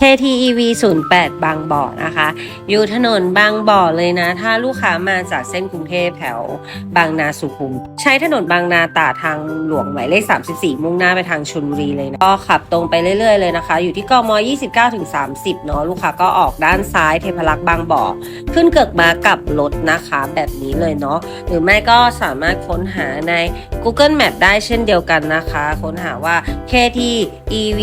KTEV 08 บางบ่อนะคะ อยู่ถนนบางบ่อเลยนะ ถ้าลูกค้ามาจากเส้นกรุงเทพแถวบางนาสุขุม ใช้ถนนบางนาตาทางหลวงหมายเลข 34 มุ่งหน้าไปทางชลบุรีเลยนะ ก็ขับตรงไปเรื่อยๆเลยนะคะ อยู่ที่กม 29ถึง30 เนาะ ลูกค้าก็ออกด้านซ้ายเทพรักษ์บางบ่อ ขึ้นเกิกมากับรถนะคะ แบบนี้เลยเนาะ หรือไม่ก็สามารถค้นหาใน Google Map ได้เช่นเดียวกันนะคะ ค้นหาว่า KTEV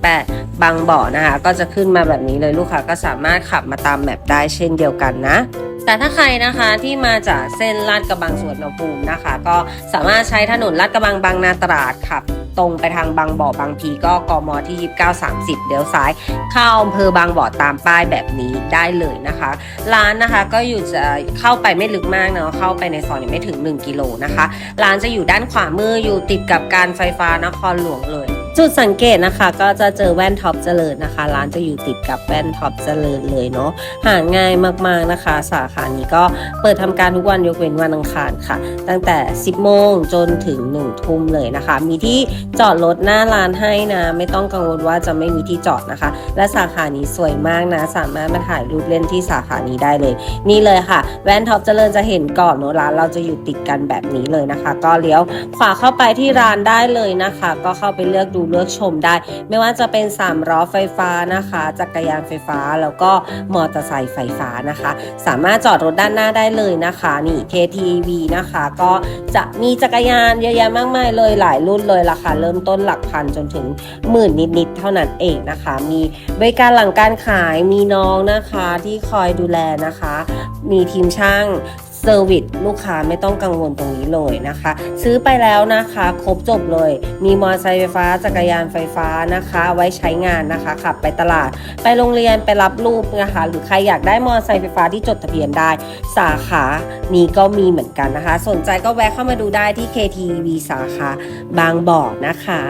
08 บางบ่อนะคะก็จะขึ้นมาแบบนี้เลยลูกค้าก็สามารถขับมาตามแมปได้เช่นเดียวกันนะ แต่ถ้าใครนะคะที่มาจากเส้นลาดกระบังสวนภูมินะคะ ก็สามารถใช้ถนนลาดกระบังบางนาตราดขับตรงไปทางบางบ่อบางพีก็กมที่ 2930 เดี๋ยวซ้ายเข้าอำเภอบางบ่อตามป้ายแบบนี้ได้เลยนะคะ ร้านนะคะก็อยู่จะเข้าไปไม่ลึกมากเนาะเข้าไปในซอยเนี่ยไม่ถึง 1 กิโลนะคะ ร้านจะอยู่ด้านขวามืออยู่ติดกับการไฟฟ้านครหลวงเลย จุดสังเกตนะคะก็จะเจอแว่นท็อปเจริญนะคะ ร้านจะอยู่ติดกับแว่นท็อปเจริญเลยเนาะหาง่ายมากๆนะคะ สาขานี้ก็เปิดทำการทุกวันยกเว้นวันอังคารค่ะ ตั้งแต่ 10 โมงจนถึง 1 ทุ่มเลยนะคะ มีที่จอดรถหน้าร้านให้นะ ไม่ต้องกังวลว่าจะไม่มีที่จอดนะคะ และสาขานี้สวยมากนะ สามารถมาถ่ายรูปเล่นที่สาขานี้ได้เลย นี่เลยค่ะ แว่นท็อปเจริญจะเห็นก่อนเนอะร้านเราจะอยู่ติดกันแบบนี้เลยนะคะ ก็เลี้ยวขวาเข้าไปที่ร้านได้เลยนะคะ ก็เข้าไปเลือกดูดูเลือกชมได้ ไม่ว่าจะเป็น3ล้อไฟฟ้านะคะ จักรยานไฟฟ้าแล้วก็มอเตอร์ไซค์ไฟฟ้านะคะ สามารถจอดรถด้านหน้าได้เลยนะคะ นี่ KTV นะคะ ก็จะมีจักรยานเยอะแยะมากมายเลยหลายรุ่นเลยราคาเริ่มต้นหลักพันจนถึงหมื่นนิดๆเท่านั้นเองนะคะ มีบริการหลังการขายมีน้องนะคะที่คอยดูแลนะคะ มีทีมช่าง เซอร์วิสลูกค้าไม่ต้องกังวลตรงนี้เลยนะคะ ซื้อไปแล้วนะคะ ครบจบเลย มีมอเตอร์ไซค์ไฟฟ้าจักรยานไฟฟ้านะคะ ไว้ใช้งานนะคะขับไปตลาด ไปโรงเรียนไปรับลูกนะคะ หรือใครอยากได้มอเตอร์ไซค์ไฟฟ้าที่จดทะเบียนได้ สาขานี้ก็มีเหมือนกันนะคะ สนใจก็แวะเข้ามาดูได้ที่ KTV สาขาบางบ่อนะคะ